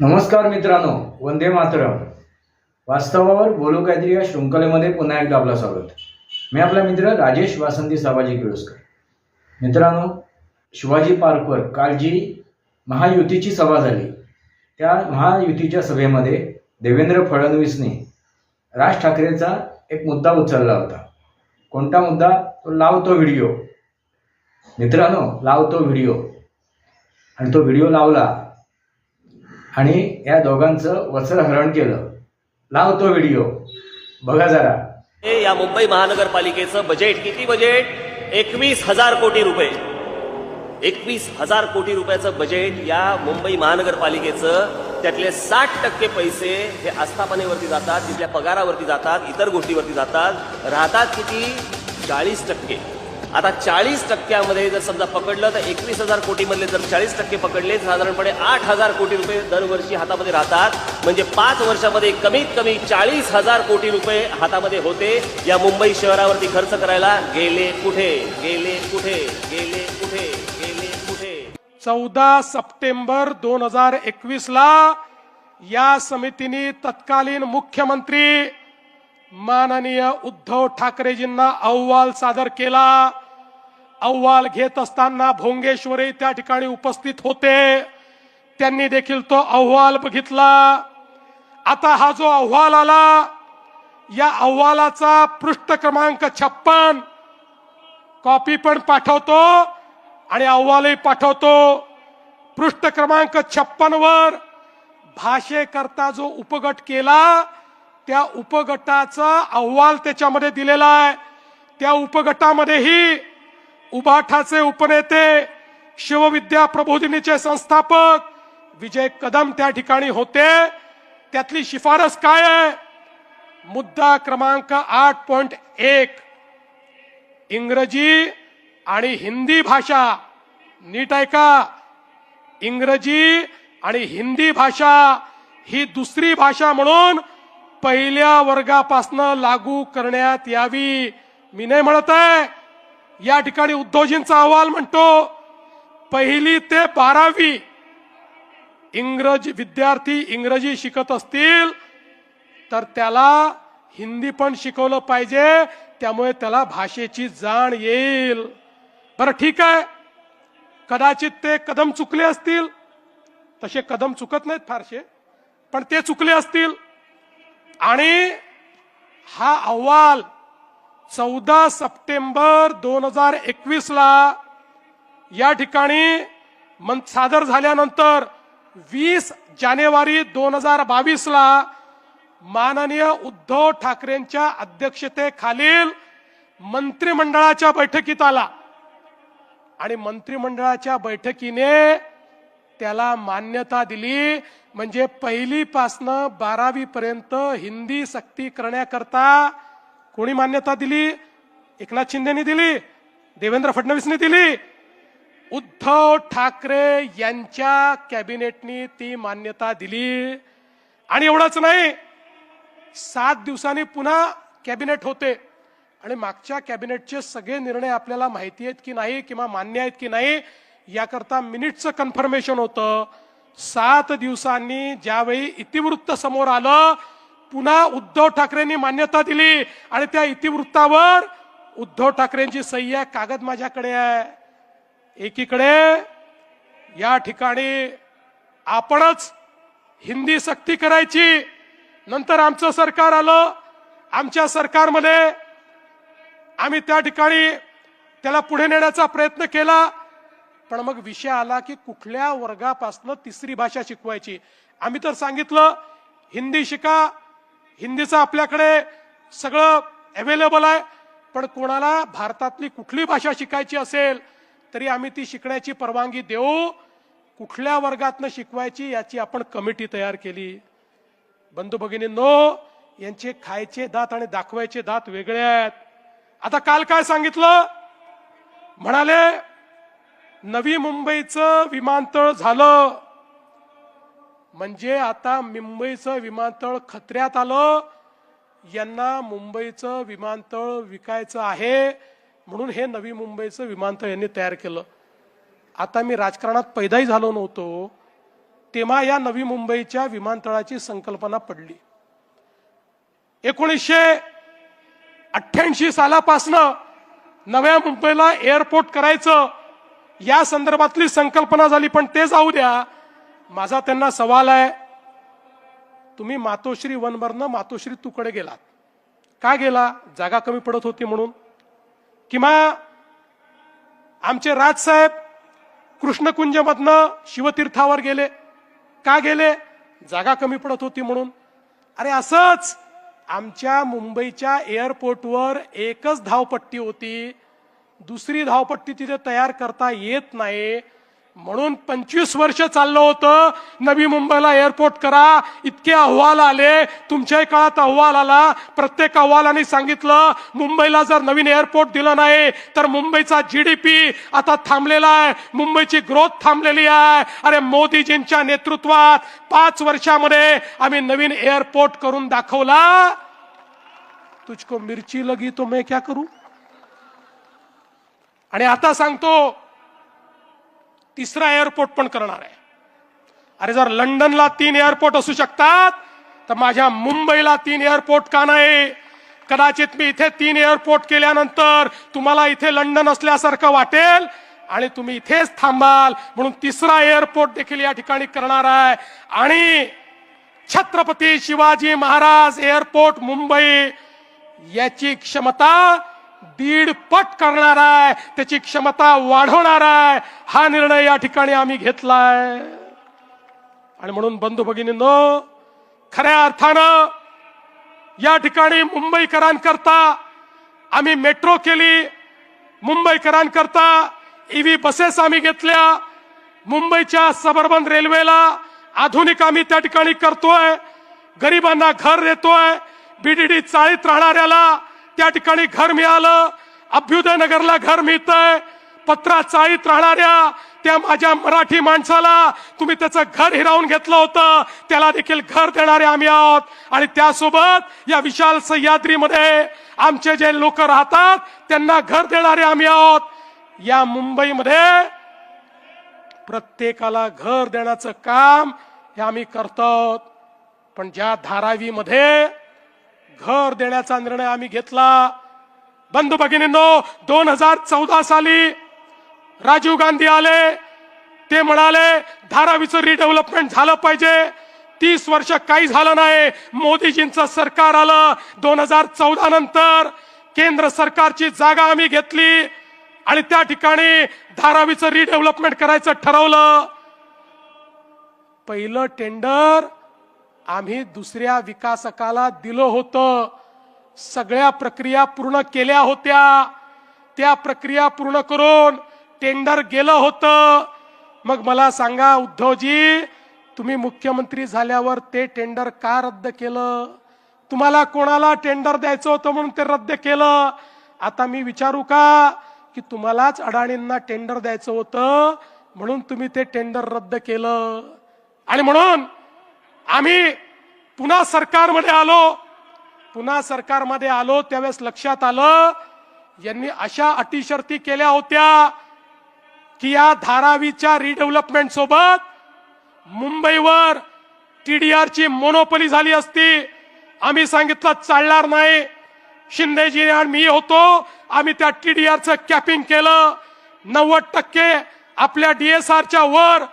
नमस्कार मित्रांनो वंदे मातरम. वास्तवावर बोलू काहीतरी या शृंखलेमध्ये पुन्हा एकदा आपलं स्वागत. मी आपला मित्र राजेश वासंती साबाजी किळोस्कर. मित्रांनो शिवाजी पार्कवर काल जी महायुतीची सभा झाली त्या महायुतीच्या सभेमध्ये देवेंद्र फडणवीसने राज ठाकरेचा एक मुद्दा उचलला होता. कोणता मुद्दा? तो लावतो व्हिडिओ. मित्रांनो लावतो व्हिडिओ. आणि तो व्हिडिओ लावला आणि या दोघांचं वस्त्रहरण केलं. लावतो व्हिडिओ बघा जरा. हे या मुंबई महानगरपालिकेचं बजेट किती बजेट एकवीस हजार कोटी रुपये. एकवीस हजार कोटी रुपयाचं बजेट या मुंबई महानगरपालिकेचं. त्यातले साठ टक्के पैसे हे आस्थापनेवरती जातात तिथल्या पगारावरती जातात इतर गोष्टीवरती जातात. राहतात किती? चाळीस टक्के. आता चाळीस टक्क्यामध्ये जर समजा पकडलं तर एकवीस हजार कोटीमधले जर चाळीस टक्के पकडले साधारणपणे आठ हजार कोटी रुपये दरवर्षी हातामध्ये राहतात. म्हणजे पाच वर्षामध्ये कमीत कमी चाळीस हजार कोटी रुपये हातामध्ये होते या मुंबई शहरावरती खर्च करायला. गेले कुठे? गेले कुठे? गेले कुठे? गेले कुठे? चौदा सप्टेंबर दोन हजार एकवीसला या समितीने तत्कालीन मुख्यमंत्री माननीय उद्धव ठाकरेजींना अहवाल सादर केला. अहवाल घेत असताना भोंगेश्वरी त्या ठिकाणी उपस्थित होते. त्यांनी देखील तो अहवाल बघितला. आता हा जो अहवाल आला या अहवालाचा पृष्ठ क्रमांक छप्पन. कॉपी पण पाठवतो आणि अहवालही पाठवतो. पृष्ठ क्रमांक छप्पन वर भाषेकरता जो उपगट केला त्या उपगटाचा अहवाल त्याच्यामध्ये दिलेला आहे. त्या उपगटामध्येही उबाठाचे उपनेते शिवविद्या प्रबोधिनीचे संस्थापक विजय कदम त्या ठिकाणी होते. त्यातली शिफारस काय आहे? मुद्दा क्रमांक आठ पॉइंट एक. इंग्रजी आणि हिंदी भाषा. नीट ऐका इंग्रजी आणि हिंदी भाषा ही दुसरी भाषा म्हणून पहिल्या वर्गापासनं लागू करण्यात यावी. मी नाही म्हणत आहे. या ठिकाणी उद्धवजींचा अहवाल म्हणतो पहिली ते बारावी इंग्रजी विद्यार्थी इंग्रजी शिकत असतील तर त्याला हिंदी पण शिकवलं पाहिजे त्यामुळे त्याला भाषेची जाण येईल. बरं ठीक आहे. कदाचित ते कदम चुकले असतील. तसे कदम चुकत नाहीत फारसे पण ते चुकले असतील. आणि हा अहवाल चौदा सप्टेंबर दोन हजार एकवीस ला या ठिकाणी मन सादर झाल्यानंतर वीस जानेवारी दोन हजार बावीस ला माननीय उद्धव ठाकरेंच्या अध्यक्षतेखालील मंत्रिमंडळाच्या बैठकीत आला. आणि मंत्रिमंडळाच्या बैठकीने त्याला मान्यता दिली. म्हणजे पहिलीपासनं बारावी पर्यंत हिंदी सक्ती करण्याकरता कोणी मान्यता दिली? एकनाथ शिंदेनी दिली देवेंद्र फडणवीसने दिली. उद्धव ठाकरे यांच्या कॅबिनेटनी ती मान्यता दिली. आणि एवढंच नाही सात दिवसांनी पुन्हा कॅबिनेट होते. आणि मागच्या कॅबिनेटचे सगळे निर्णय आपल्याला माहिती आहेत की नाही किंवा मान्य आहेत की नाही याकरता मिनिटचं कन्फर्मेशन होतं. सात दिवसांनी ज्यावेळी इतिवृत्त समोर आलं पुन्हा उद्धव ठाकरेंनी मान्यता दिली आणि त्या इतिवृत्तावर उद्धव ठाकरेंची सही आहे कागद माझ्याकडे आहे. एकीकडे या ठिकाणी आपणच हिंदी सक्ती करायची. नंतर आमचं सरकार आलं. आमच्या सरकारमध्ये आम्ही त्या ठिकाणी त्याला पुढे नेण्याचा प्रयत्न केला. पण मग विषय आला की कुठल्या वर्गापासनं तिसरी भाषा शिकवायची? आम्ही तर सांगितलं हिंदी शिका हिंदीचं आपल्याकडे सगळं अवेलेबल आहे पण कोणाला भारतातली कुठली भाषा शिकायची असेल तरी आम्ही ती शिकण्याची परवानगी देऊ. कुठल्या वर्गातनं शिकवायची याची आपण कमिटी तयार केली. बंधू भगिनींनो यांचे खायचे दात आणि दाखवायचे दात वेगळे आहेत. आता काल काय सांगितलं? म्हणाले नवी मुंबईचं विमानतळ झालं. म्हणजे आता मुंबईचं विमानतळ खत्र्यात आलं. यांना मुंबईचं विमानतळ विकायचं आहे म्हणून हे नवी मुंबईचं विमानतळ यांनी तयार केलं. आता मी राजकारणात पैदाही झालो नव्हतो तेव्हा या नवी मुंबईच्या विमानतळाची संकल्पना पडली. एकोणीसशे अठ्ठ्याऐंशी सालापासनं नव्या मुंबईला एअरपोर्ट करायचं. या संदर्भातली संकल्पना झाली पण ते जाऊ द्या. माझा त्यांना सवाल आहे तुम्ही मातोश्री वनवरनं मातोश्री तुकडे गेलात. का गेला? जागा कमी पडत होती म्हणून. किंवा आमचे राजसाहेब कृष्णकुंजमधनं शिवतीर्थावर गेले. का गेले? जागा कमी पडत होती म्हणून. अरे असंच आमच्या मुंबईच्या एअरपोर्टवर एकच धावपट्टी होती. दुसरी धावपट्टी तिथे तयार करता येत नाही. म्हणून पंचवीस वर्ष चाललं होतं. नवी मुंबईला एअरपोर्ट करा. इतके अहवाल आले. तुमच्याही काळात अहवाल आला. प्रत्येक अहवालाने सांगितलं मुंबईला जर नवीन एअरपोर्ट दिलं नाही तर मुंबईचा जी डी पी आता थांबलेला आहे. मुंबईची ग्रोथ थांबलेली आहे. अरे मोदीजींच्या नेतृत्वात पाच वर्षामध्ये आम्ही नवीन एअरपोर्ट करून दाखवला. तुझको मिरची लगी तो मैं क्या करू? आणि आता सांगतो तिसरा एअरपोर्ट पण करणार आहे. अरे जर लंडनला तीन एअरपोर्ट असू शकतात तर माझ्या मुंबईला तीन एअरपोर्ट का नाही? कदाचित मी इथे तीन एअरपोर्ट केल्यानंतर तुम्हाला इथे लंडन असल्यासारखं वाटेल आणि तुम्ही इथेच थांबाल. म्हणून तिसरा एअरपोर्ट देखील या ठिकाणी करणार आहे. आणि छत्रपती शिवाजी महाराज एअरपोर्ट मुंबई याची क्षमता दीड पट करणार आहे. त्याची क्षमता वाढवणार आहे. हा निर्णय या ठिकाणी आम्ही घेतलाय. आणि म्हणून बंधू भगिनींनो खऱ्या अर्थानं या ठिकाणी मुंबईकरांकरता आम्ही मेट्रो केली. मुंबईकरांकरता ईव्ही बसेस आम्ही घेतल्या. मुंबईच्या सबर्बन रेल्वेला आधुनिक आम्ही त्या ठिकाणी करतोय. गरिबांना घर देतोय. बीडीडी चाळीत राहणाऱ्याला त्या ठिकाणी घर मिळालं. अभ्युदय नगरला घर मिळतंय. पत्रा चाळीत राहणाऱ्या त्या माझ्या मराठी माणसाला तुम्ही त्याचं घर हिरावून घेतलं होतं. त्याला देखील घर देणारे आम्ही आहोत. आणि त्यासोबत या विशाल सह्याद्रीमध्ये आमचे जे लोक राहतात त्यांना घर देणारे आम्ही आहोत. या मुंबईमध्ये प्रत्येकाला घर देण्याचं काम हे आम्ही करतो पण ज्या धारावीमध्ये घर देण्याचा निर्णय आम्ही घेतला. बंधू भगिनींनो दोन हजार चौदा साली राजीव गांधी आले. ते म्हणाले धारावीचं रिडेव्हलपमेंट झालं पाहिजे. तीस वर्ष काही झालं नाही. मोदीजींचं सरकार आलं दोन हजार चौदा नंतर. केंद्र सरकारची जागा आम्ही घेतली. आणि त्या ठिकाणी धारावीचं रिडेव्हलपमेंट करायचं ठरवलं. पहिलं टेंडर आम्ही दुसऱ्या विकासकाला दिलं होतं. सगळ्या प्रक्रिया पूर्ण केल्या होत्या. त्या प्रक्रिया पूर्ण करून टेंडर गेलं होतं. मग मला सांगा उद्धवजी तुम्ही मुख्यमंत्री झाल्यावर ते टेंडर का रद्द केलं? तुम्हाला कोणाला टेंडर द्यायचं होतं म्हणून ते रद्द केलं? आता मी विचारू का की तुम्हालाच अडाणींना टेंडर द्यायचं होतं म्हणून तुम्ही ते टेंडर रद्द केलं? आणि म्हणून आम्ही पुन्हा सरकारमध्ये आलो. पुन्हा सरकारमध्ये आलो त्यावेळेस लक्षात आलं यांनी अशा अटीशर्ती केल्या होत्या की या धारावीच्या रिडेव्हलपमेंट सोबत मुंबईवर टीडीआर ची मोनोपली झाली असती. आम्ही सांगितलं चालणार नाही. शिंदेजी आणि मी होतो. आम्ही त्या टीडीआरचं कॅपिंग केलं. नव्वद टक्के आपल्या डीएसआरच्या वर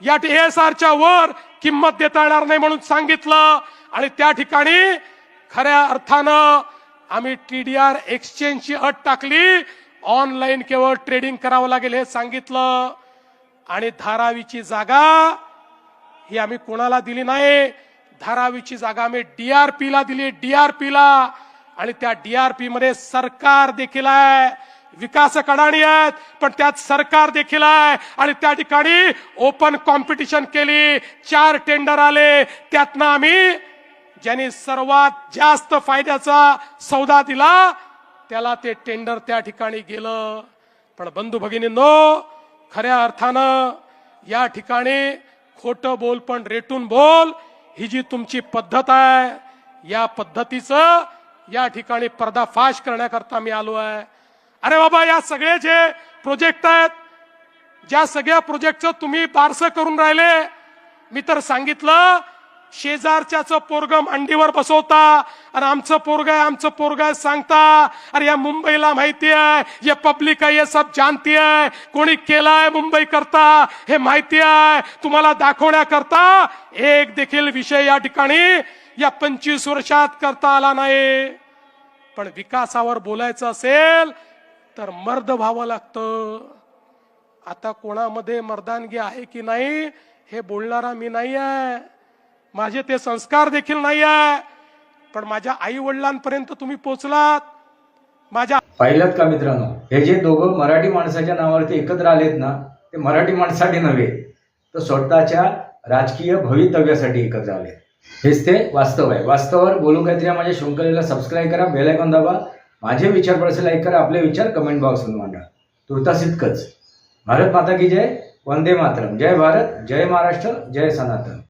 या डीएसआरच्या वर किंमत देता येणार नाही म्हणून सांगितलं. आणि त्या ठिकाणी खऱ्या अर्थानं आम्ही टीडीआर एक्सचेंजची अट टाकली. ऑनलाईन केवळ ट्रेडिंग करावं लागेल हे सांगितलं. आणि धारावीची जागा ही आम्ही कोणाला दिली नाही? धारावीची जागा आम्ही डीआरपीला दिली. डीआरपीला आणि त्या डीआरपी मध्ये सरकार देखील आहे. विकासक अडाणी आहेत पण त्यात सरकार देखील आहे. आणि त्या ठिकाणी ओपन कॉम्पिटिशन केली. चार टेंडर आले. त्यातनं आम्ही ज्यांनी सर्वात जास्त फायद्याचा सौदा दिला त्याला ते टेंडर त्या ठिकाणी गेलं. पण बंधू भगिनींनो खऱ्या अर्थानं या ठिकाणी खोटं बोल पण रेटून बोल ही जी तुमची पद्धत आहे या पद्धतीचं या ठिकाणी पर्दाफाश करण्याकरता मी आलो आहे. अरे बाबा या सगळे जे प्रोजेक्ट आहेत ज्या सगळ्या प्रोजेक्टचं तुम्ही बारसं करून राहिले मी तर सांगितलं शेजारच्याचं पोरग मांडीवर बसवता आणि आमचं पोरग आहे आमचं पोरग आहे सांगता अरे या मुंबईला माहिती आहे ये पब्लिक आहे हे सब जाणती आहे कोणी केलाय मुंबई करता हे माहिती आहे तुम्हाला दाखवण्याकरता एक देखील विषय या ठिकाणी या पंचवीस वर्षात करता आला नाही. पण विकासावर बोलायचं असेल तर मर्द व्हावं लागतं. आता कोणामध्ये मर्दानगी आहे की नाही हे बोलणारा मी नाही आहे माझे ते संस्कार देखील नाही आहे पण माझ्या आई वडिलांपर्यंत तुम्ही पोचलात. माझ्या पाहिलात का मित्रांनो? हे जे दोघं मराठी माणसाच्या नावावरती एकत्र आलेत ना ते मराठी माणसासाठी नव्हे तर स्वतःच्या राजकीय भवितव्यासाठी एकत्र आले हेच ते वास्तव आहे. वास्तवावर बोलून काहीतरी माझ्या शृंखलेला सबस्क्राईब करा बेलायकॉन दाबा माझे विचार परसे लाईक करा आपले विचार कमेंट बॉक्समध्ये मांडा. तुर्तास इतकंच भारत माता की जय वंदे मातरम. जय भारत जय महाराष्ट्र जय सनातन.